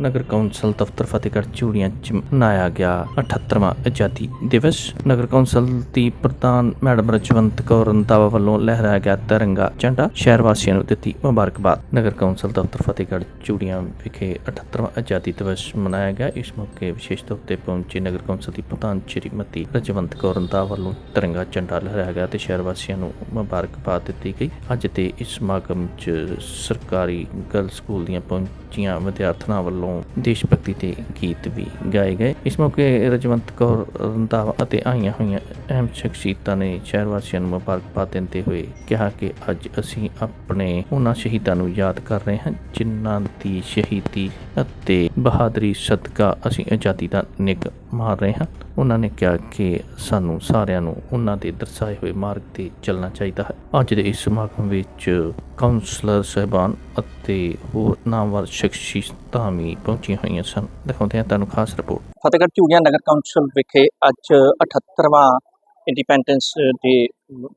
ਨਗਰ council ਦਫ਼ਤਰ ਫਤਿਹਗੜ੍ਹ ਚੂੜੀਆਂ 'ਚ ਮਨਾਇਆ ਗਿਆ 78ਵਾਂ ਆਜ਼ਾਦੀ ਦਿਵਸ। ਨਗਰ ਕੌਂਸਲ ਦੀ ਪ੍ਰਧਾਨ ਮੈਡਮ ਰਜਵੰਤ ਕੌਰ ਰੰਧਾਵਾ ਵੱਲੋਂ ਲਹਿਰਾਇਆ ਗਿਆ ਤਿਰੰਗਾ ਝੰਡਾ, ਸ਼ਹਿਰ ਵਾਸੀਆਂ ਨੂੰ ਦਿੱਤੀ ਮੁਬਾਰਕਬਾਦ। ਨਗਰ ਕੌਂਸਲ ਦਫ਼ਤਰ ਫਤਿਹਗੜ੍ਹ ਚੂੜੀਆਂ ਵਿਖੇ 78ਵਾਂ ਆਜ਼ਾਦੀ ਦਿਵਸ ਮਨਾਇਆ ਗਿਆ। ਇਸ ਮੌਕੇ ਵਿਸ਼ੇਸ਼ ਤੌਰ ਤੇ ਪਹੁੰਚੇ ਨਗਰ ਕੌਂਸਲ ਦੀ ਪ੍ਰਧਾਨ ਸ਼੍ਰੀਮਤੀ ਰਜਵੰਤ ਕੌਰ ਰੰਧਾਵਾ ਵੱਲੋਂ ਤਿਰੰਗਾ ਝੰਡਾ ਲਹਿਰਾਇਆ ਗਿਆ ਤੇ ਸ਼ਹਿਰ ਵਾਸੀਆਂ ਨੂੰ ਮੁਬਾਰਕਬਾਦ ਦਿੱਤੀ ਗਈ। ਅੱਜ ਦੇ ਇਸ ਸਮਾਗਮ 'ਚ ਸਰਕਾਰੀ ਗਰਲ ਸਕੂਲ ਦੀਆਂ ਪਹੁੰਚੀਆਂ ਵਿਦਿਆਰਥਣਾਂ ਵੱਲੋਂ ਦੇਸ਼ ਭਗਤੀ ਦੇ ਗੀਤ ਵੀ ਗਾਏ ਗਏ। ਇਸ ਮੌਕੇ ਰਜਵੰਤ ਕੌਰ, ਰੰਧਾਵਾ ਅਤੇ ਆਈਆਂ ਹੋਈਆਂ ਅਹਿਮ ਸ਼ਖਸੀਅਤਾਂ ਨੇ ਸ਼ਹਿਰ ਵਾਸੀਆਂ ਨੂੰ ਮੁਬਾਰਕਬਾਦ ਦਿੰਦੇ ਹੋਏ ਕਿਹਾ ਕਿ ਅੱਜ ਅਸੀਂ ਆਪਣੇ ਉਹਨਾਂ ਸ਼ਹੀਦਾਂ ਨੂੰ ਯਾਦ ਕਰ ਰਹੇ ਹਾਂ, ਜਿਨ੍ਹਾਂ ਦੀ ਸ਼ਹੀਦੀ ਅਤੇ ਬਹਾਦਰੀ ਸਦਕਾ ਅਸੀਂ ਆਜ਼ਾਦੀ ਦਾ ਨਿੱਘ ਮਾਰ ਰਹੇ ਹਾਂ। ਉਹਨਾਂ ਨੇ ਕਿਹਾ ਕਿ ਸਾਨੂੰ ਸਾਰਿਆਂ ਨੂੰ ਉਹਨਾਂ ਦੇ ਦਰਸਾਏ ਹੋਏ ਮਾਰਗ ਤੇ ਚੱਲਣਾ ਚਾਹੀਦਾ ਹੈ। ਅੱਜ ਦੇ ਇਸ ਸਮਾਗਮ ਵਿੱਚ ਕਾਉਂਸਲਰ ਸਹਿਬਾਨ ਅਤੇ ਹੋਰ ਨਾਮਵਰ ਸ਼ਖਸੀਅਤਾਂ ਵੀ ਪਹੁੰਚੀਆਂ ਹੋਈਆਂ ਸਨ। ਦਿਖਾਉਂਦੇ ਹਾਂ ਤੁਹਾਨੂੰ ਖਾਸ ਰਿਪੋਰਟ ਫਤਿਹਗੜ੍ਹ ਚੂੜੀਆਂ ਨਗਰ ਕੌਂਸਲ ਵਿਖੇ ਅੱਜ 78ਵਾਂ ਇੰਡੀਪੈਂਡੈਂਸ ਡੇ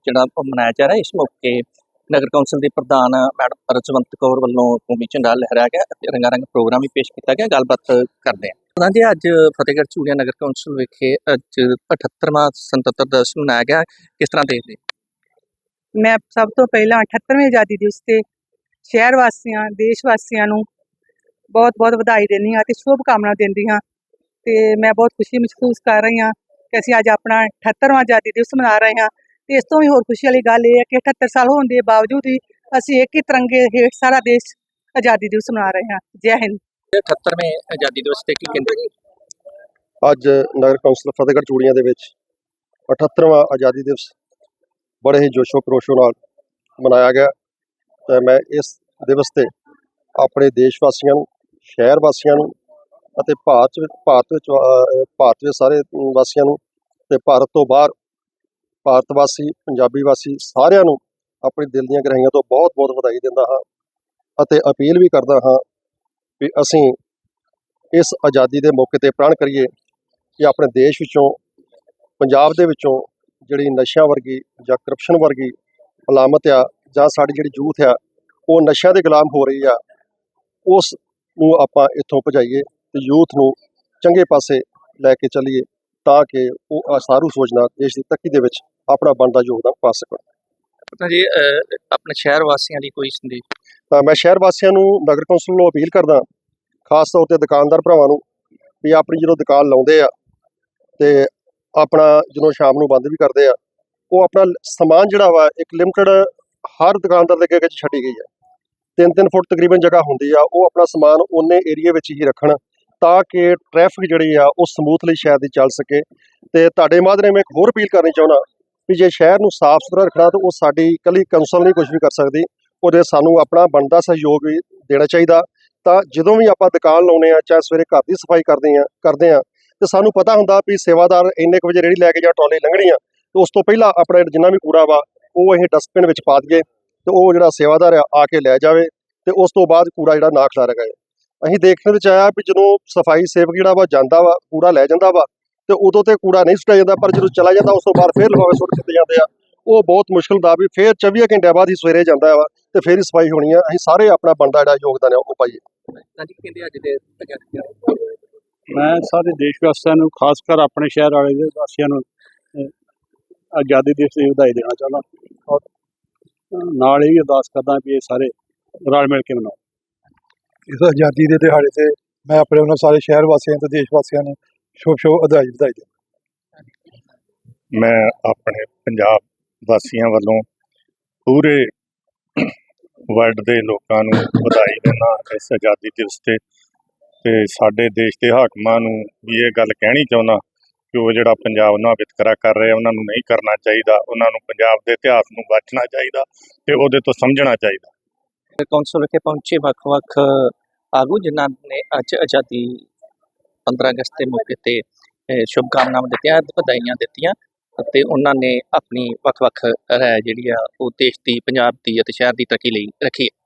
ਜਿਹੜਾ ਮਨਾਇਆ ਜਾ ਰਿਹਾ ਇਸ ਮੌਕੇ ਨਗਰ ਕੌਂਸਲ ਦੇ ਪ੍ਰਧਾਨ ਮੈਡਮ ਰਜਵੰਤ ਕੌਰ ਵੱਲੋਂ ਭੂਮੀ ਝੰਡਾ ਲਹਿਰਾਇਆ ਗਿਆ ਅਤੇ ਰੰਗਾ ਰੰਗ ਪ੍ਰੋਗਰਾਮ ਵੀ ਪੇਸ਼ ਕੀਤਾ ਗਿਆ। ਗੱਲਬਾਤ ਕਰਦੇ ਹਾਂ। ਪ੍ਰਧਾਨ ਜੀ, ਅੱਜ ਫਤਿਹਗੜ੍ਹ ਚੂੜੀਆਂ ਨਗਰ ਕੌਂਸਲ ਵਿਖੇ ਅੱਜ 78ਵਾਂ ਸੁਤੰਤਰਤਾ ਦਿਵਸ ਮਨਾਇਆ ਗਿਆ। ਕਿਸ ਤਰ੍ਹਾਂ ਦੇਖਦੇ ਮੈਂ ਸਭ ਤੋਂ ਪਹਿਲਾਂ 78ਵੇਂ ਆਜ਼ਾਦੀ ਦਿਵਸ ਤੇ ਸ਼ਹਿਰ ਵਾਸੀਆਂ ਦੇਸ਼ ਵਾਸੀਆਂ ਨੂੰ ਬਹੁਤ ਬਹੁਤ ਵਧਾਈ ਦਿੰਦੀ ਹਾਂ ਤੇ ਸ਼ੁਭ ਕਾਮਨਾ ਦਿੰਦੀ ਹਾਂ ਤੇ ਮੈਂ ਬਹੁਤ ਖੁਸ਼ੀ ਮਹਿਸੂਸ ਕਰ ਰਹੀ ਹਾਂ ਕਿ ਅਸੀਂ ਅੱਜ ਆਪਣਾ 78ਵਾਂ ਆਜ਼ਾਦੀ ਦਿਵਸ ਮਨਾ ਰਹੇ ਹਾਂ ਤੇ ਇਸ ਤੋਂ ਵੀ ਹੋਰ ਖੁਸ਼ੀ ਵਾਲੀ ਗੱਲ ਇਹ ਹੈ ਕਿ 78 ਸਾਲ ਹੋਣ ਦੇ ਬਾਵਜੂਦ ਵੀ ਅਸੀਂ ਇੱਕ ਹੀ ਤਿਰੰਗੇ ਹੇਠ ਸਾਰਾ ਦੇਸ਼ ਆਜ਼ਾਦੀ ਦਿਵਸ ਮਨਾ ਰਹੇ ਹਾਂ। ਜੈ ਹਿੰਦ। 78ਵੇਂ ਆਜ਼ਾਦੀ ਦਿਵਸ ਤੇ ਕੀ ਕਹਿੰਦੇ ਜੀ? ਅੱਜ ਨਗਰ ਕੌਂਸਲ ਫਤਿਹਗੜ੍ਹ ਚੂੜੀਆਂ ਦੇ ਵਿੱਚ 78ਵਾਂ ਆਜ਼ਾਦੀ ਦਿਵਸ ਬੜੇ ਹੀ ਜੋਸ਼ੋ ਖਰੋਸ਼ੋ ਨਾਲ ਮਨਾਇਆ ਗਿਆ। ਤੇ ਮੈਂ ਇਸ ਦਿਵਸ ਤੇ ਆਪਣੇ ਦੇਸ਼ ਵਾਸੀਆਂ ਨੂੰ, ਸ਼ਹਿਰ ਵਾਸੀਆਂ ਨੂੰ ਅਤੇ ਭਾਰਤ ਵਿੱਚ ਭਾਰਤ ਵਿੱਚ ਭਾਰਤ ਦੇ ਸਾਰੇ ਵਾਸੀਆਂ ਨੂੰ ਤੇ ਭਾਰਤ ਤੋਂ ਬਾਹਰ ਭਾਰਤ ਵਾਸੀ, ਪੰਜਾਬੀ ਵਾਸੀ ਸਾਰਿਆਂ ਨੂੰ ਆਪਣੇ ਦਿਲ ਦੀਆਂ ਗਹਿਰਾਈਆਂ ਤੋਂ ਬਹੁਤ ਬਹੁਤ ਵਧਾਈ ਦਿੰਦਾ ਹਾਂ ਅਤੇ ਅਪੀਲ ਵੀ ਕਰਦਾ ਹਾਂ ਵੀ ਅਸੀਂ ਇਸ ਆਜ਼ਾਦੀ ਦੇ ਮੌਕੇ ਤੇ ਪ੍ਰਣ ਕਰੀਏ ਕਿ ਆਪਣੇ ਦੇਸ਼ ਵਿੱਚੋਂ, ਪੰਜਾਬ ਦੇ ਵਿੱਚੋਂ ਜਿਹੜੀ ਨਸ਼ਿਆਂ ਵਰਗੀ ਜਾਂ ਕਰਪਸ਼ਨ ਵਰਗੀ ਅਲਾਮਤ ਆ ਜਾਂ ਸਾਡੀ ਜਿਹੜੀ ਯੂਥ ਆ ਉਹ ਨਸ਼ਿਆਂ ਦੇ ਗੁਲਾਮ ਹੋ ਰਹੀ ਆ ਉਸ ਨੂੰ ਆਪਾਂ ਇੱਥੋਂ ਭਜਾਈਏ ਤੇ ਯੂਥ ਨੂੰ ਚੰਗੇ ਪਾਸੇ ਲੈ ਕੇ ਚੱਲੀਏ ਤਾਂ ਕਿ ਉਹ ਸਾਰੂ ਸੋਚਣਾ ਦੇਸ਼ ਦੀ ਤਰੱਕੀ ਦੇ ਵਿੱਚ ਆਪਣਾ ਬਣਦਾ ਯੋਗਦਾਨ ਪਾ ਸਕਣ। ਪ੍ਰਧਾਨ ਜੀ ਆਪਣੇ ਸ਼ਹਿਰ ਵਾਸੀਆਂ ਲਈ ਕੋਈ ਸੰਦੇਸ਼? ਤਾਂ ਮੈਂ ਸ਼ਹਿਰ ਵਾਸੀਆਂ ਨੂੰ ਨਗਰ ਕੌਂਸਲ ਨੂੰ ਅਪੀਲ ਕਰਦਾ ਖਾਸ ਤੌਰ ਤੇ ਦੁਕਾਨਦਾਰ ਭਰਾਵਾਂ ਨੂੰ ਵੀ ਆਪਣੀ ਜਦੋਂ ਦੁਕਾਨ ਲਾਉਂਦੇ ਆ ਤੇ ਆਪਣਾ ਜਦੋਂ ਸ਼ਾਮ ਨੂੰ ਬੰਦ ਵੀ ਕਰਦੇ ਆ, ਉਹ ਆਪਣਾ ਸਮਾਨ ਜਿਹੜਾ ਵਾ, ਇੱਕ ਲਿਮਟਿਡ ਹਰ ਦੁਕਾਨਦਾਰ ਦੇ ਅੱਗੇ ਛੱਡੀ ਗਈ ਹੈ। ਤਿੰਨ ਤਿੰਨ ਫੁੱਟ ਤਕਰੀਬਨ ਜਗ੍ਹਾ ਹੁੰਦੀ ਆ, ਉਹ ਆਪਣਾ ਸਮਾਨ ਉਹਨੇ ਏਰੀਆ ਵਿੱਚ ਹੀ ਰੱਖਣ ਤਾਂ ਕਿ ਟ੍ਰੈਫਿਕ ਜਿਹੜੀ ਆ, ਉਹ ਸਮੂਥਲੀ ਸ਼ਹਿਰ ਦੀ ਚੱਲ ਸਕੇ। ਤੇ ਤੁਹਾਡੇ ਮਾਧਰੇ ਮੈਂ ਇੱਕ ਹੋਰ ਅਪੀਲ ਕਰਨੀ ਚਾਹੁੰਦਾ ਵੀ ਜੇ ਸ਼ਹਿਰ ਨੂੰ ਸਾਫ਼ ਸੁਥਰਾ ਰੱਖਣਾ ਤਾਂ ਉਹ ਸਾਡੀ ਇਕੱਲੀ ਕੌਂਸਲ ਨਹੀਂ ਕੁਝ ਵੀ ਕਰ ਸਕਦੀ। ਉਹਦੇ ਸਾਨੂੰ ਆਪਣਾ ਬਣਦਾ ਸਹਿਯੋਗ ਵੀ ਦੇਣਾ ਚਾਹੀਦਾ। ਤਾਂ ਜਦੋਂ ਵੀ ਆਪਾਂ ਦੁਕਾਨ ਲਾਉਨੇ ਆ, ਚਾਹੇ ਸਵੇਰੇ ਘਰ ਦੀ ਸਫ਼ਾਈ ਕਰਦੇ ਆ ਕਰਦੇ ਆ ਤੇ ਸਾਨੂੰ ਪਤਾ ਹੁੰਦਾ ਵੀ ਸੇਵਾਦਾਰ ਇੰਨੇ ਕੁ ਵਜੇ ਰੇੜੀ ਲੈ ਕੇ ਜਾਂ ਟਰਾਲੀ ਲੰਘਣੀ ਆ ਤੇ ਉਸ ਤੋਂ ਪਹਿਲਾਂ ਆਪਣਾ ਜਿੰਨਾ ਵੀ ਕੂੜਾ ਵਾ, ਉਹ ਇਹ ਡਸਟਬਿਨ ਵਿੱਚ ਪਾ ਦਈਏ ਤੇ ਉਹ ਜਿਹੜਾ ਸੇਵਾਦਾਰ ਆ ਆ ਕੇ ਲੈ ਜਾਵੇ ਤੇ ਉਸ ਤੋਂ ਬਾਅਦ ਕੂੜਾ ਜਿਹੜਾ ਨਾ ਖਿਲਾਰਿਆ ਗਏ ਅਸੀਂ ਦੇਖਣ ਵਿੱਚ ਆਇਆ ਵੀ ਜਦੋਂ ਸਫ਼ਾਈ ਸੇਵਕ ਜਿਹੜਾ ਵਾ ਜਾਂਦਾ ਵਾ, ਕੂੜਾ ਲੈ ਜਾਂਦਾ ਵਾ, ਤੇ ਉਦੋਂ ਤੇ ਕੂੜਾ ਨਹੀਂ ਸੁੱਟਿਆ ਜਾਂਦਾ, ਪਰ ਜਦੋਂ ਚਲਾ ਜਾਂਦਾ, ਉਸ ਤੋਂ ਬਾਅਦ ਫੇਰ ਲਵਾਵੇ ਸੁੱਟ ਦਿੱਤੇ ਜਾਂਦੇ ਆ। ਉਹ ਬਹੁਤ ਮੁਸ਼ਕਲ ਦਾ ਵੀ ਫੇਰ 24 ਘੰਟਿਆਂ ਬਾਅਦ ਹੀ ਸਵੇਰੇ ਜਾਂਦਾ ਵਾ ਤੇ ਫੇਰ ਹੀ ਸਫ਼ਾਈ ਹੋਣੀ ਆ। ਅਸੀਂ ਸਾਰੇ ਆਪਣਾ ਬਣਦਾ ਜਿਹੜਾ ਯੋਗਦਾਨ ਆ, ਉਹ ਪਾਈਏ। ਪ੍ਰਧਾਨ ਕਹਿੰਦੇ ਅੱਜ ਦੇ ਮੈਂ ਸਾਰੇ ਦੇਸ਼ ਵਾਸੀਆਂ ਨੂੰ ਖਾਸ ਕਰ ਆਪਣੇ ਸ਼ਹਿਰ ਵਾਲੇ ਦੇ ਵਾਸੀਆਂ ਨੂੰ ਆਜ਼ਾਦੀ ਦਿਵਸ ਦੀ ਵਧਾਈ ਦੇਣਾ ਚਾਹੁੰਦਾ ਔਰ ਨਾਲ ਹੀ ਅਰਦਾਸ ਕਰਦਾ ਵੀ ਇਹ ਸਾਰੇ ਰਲ ਮਿਲ ਕੇ ਮਨਾਓ। ਇਸ ਆਜ਼ਾਦੀ ਦੇ ਦਿਹਾੜੇ ਤੇ ਮੈਂ ਆਪਣੇ ਉਹਨਾਂ ਸਾਰੇ ਸ਼ਹਿਰ ਵਾਸੀਆਂ ਤੇ ਦੇਸ਼ ਵਾਸੀਆਂ ਨੂੰ ਸ਼ੁਭ ਸ਼ੁਭ ਵਧਾਈ ਵਧਾਈ ਦਿੰਦਾ ਮੈਂ ਆਪਣੇ ਪੰਜਾਬ ਵਾਸੀਆਂ ਵੱਲੋਂ ਪੂਰੇ ਵਰਲਡ ਦੇ ਲੋਕਾਂ ਨੂੰ ਵਧਾਈ ਦਿੰਦਾ ਇਸ ਆਜ਼ਾਦੀ ਦਿਵਸ ਤੇ। ਤੇ ਸਾਡੇ ਦੇਸ਼ ਦੇ ਹਾਕਮਾਂ ਨੂੰ ਵੀ ਇਹ ਗੱਲ ਕਹਿਣੀ ਚਾਹੁੰਦਾ ਕਿ ਉਹ ਜਿਹੜਾ ਪੰਜਾਬ ਨਾਲ ਵਿਤਕਰਾ ਕਰ ਰਹੇ ਉਹਨਾਂ ਨੂੰ ਨਹੀਂ ਕਰਨਾ ਚਾਹੀਦਾ, ਉਹਨਾਂ ਨੂੰ ਪੰਜਾਬ ਦੇ ਇਤਿਹਾਸ ਨੂੰ ਬਚਣਾ ਚਾਹੀਦਾ ਤੇ ਉਹਦੇ ਤੋਂ ਸਮਝਣਾ ਚਾਹੀਦਾ। ਕੌਂਸਲ ਵਿਖੇ ਪਹੁੰਚੇ ਵੱਖ-ਵੱਖ ਆਗੂ ਜਿਨ੍ਹਾਂ ਨੇ ਅੱਜ ਆਜ਼ਾਦੀ 15 ਅਗਸਤ ਦੇ ਮੌਕੇ ਤੇ ਸ਼ੁਭਕਾਮਨਾਵਾਂ ਦਿੱਤੀਆਂ, ਵਧਾਈਆਂ ਦਿੱਤੀਆਂ ਅਤੇ ਉਹਨਾਂ ਨੇ ਆਪਣੀ ਵੱਖ-ਵੱਖ ਰਾਏ ਜਿਹੜੀ ਆ, ਉਹ ਦੇਸ਼ ਦੀ, ਪੰਜਾਬ ਦੀ ਅਤੇ ਸ਼ਹਿਰ ਦੀ ਤਰੱਕੀ ਲਈ ਰੱਖੀ। ਹੈ